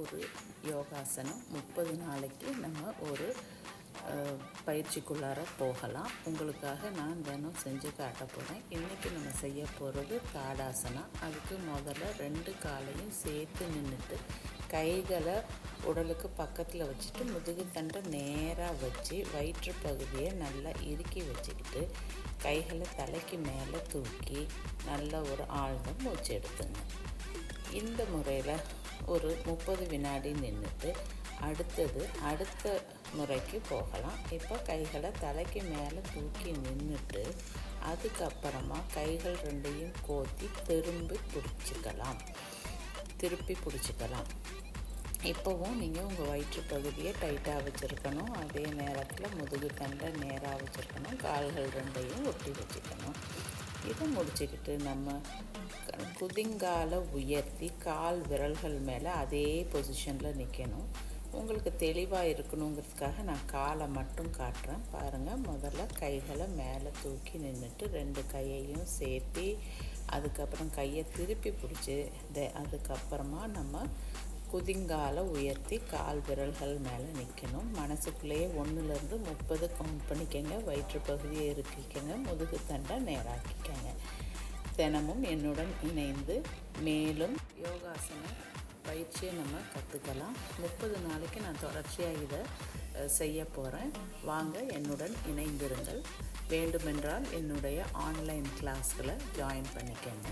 ஒரு யோகாசனம் முப்பது நாளைக்கு நம்ம ஒரு பயிற்சிக்குள்ளார போகலாம். உங்களுக்காக நான் தினம் செஞ்சு காட்ட போகிறேன் இன்றைக்கி நம்ம செய்ய போகிறது தாடாசனம் அதுக்கு முதல்ல ரெண்டு காலையும் சேர்த்து நின்றுட்டு கைகளை உடலுக்கு பக்கத்தில் வச்சுட்டு முதுகு தண்டை நேராக வச்சு வயிற்று பகுதியை நல்லா இறுக்கி வச்சுக்கிட்டு கைகளை தலைக்கு மேலே தூக்கி நல்ல ஒரு ஆழ்ந்த மூச்சு எடுத்துங்க. இந்த முறையில் ஒரு முப்பது வினாடி நின்றுட்டு அடுத்தது அடுத்த முறைக்கு போகலாம். இப்போ கைகளை தலைக்கு மேலே தூக்கி நின்றுட்டு அதுக்கப்புறமா கைகள் ரெண்டையும் கோத்தி திரும்பி பிடிச்சிக்கலாம். திருப்பி பிடிச்சிக்கலாம். இப்போவும் நீங்கள் உங்கள் வயிற்று பகுதியை டைட்டாக வச்சுருக்கணும். அதே நேரத்தில் முதுகு தண்டை நேராக வச்சுருக்கணும். கால்கள் ரெண்டையும் ஒட்டி வச்சுக்கணும். இதை முடிச்சுக்கிட்டு நம்ம குதிங்கால உயர்த்தி கால் விரல்கள் மேலே அதே பொசிஷனில் நிற்கணும் உங்களுக்கு தெளிவாக இருக்கணுங்கிறதுக்காக நான் காலை மட்டும் காட்டுறேன். பாருங்கள் முதல்ல கைகளை மேலே தூக்கி நின்றுட்டு ரெண்டு கையையும் சேர்த்தி அதுக்கப்புறம் கையை திருப்பி பிடிச்சி த- அதுக்கப்புறமா நம்ம குதிங்கால உயர்த்தி கால் விரல்கள் மேலே நிற்கணும் மனசுக்குள்ளேயே ஒன்றுலேருந்து முப்பது கவுண்ட் பண்ணிக்கங்க. வயிற்று பகுதியை இருக்கிக்கங்க முதுகு தண்டை நேராக்கிக்கங்க. தினமும் என்னுடன் இணைந்து மேலும் யோகாசன பயிற்சியை நம்ம கற்றுக்கலாம் முப்பது நாளைக்கு நான் தொடர்ச்சியாக இதை செய்ய போகிறேன் வாங்க என்னுடன் இணைந்திருங்கள். வேண்டுமென்றால் என்னுடைய ஆன்லைன் கிளாஸ்களை ஜாயின் பண்ணிக்கோங்க.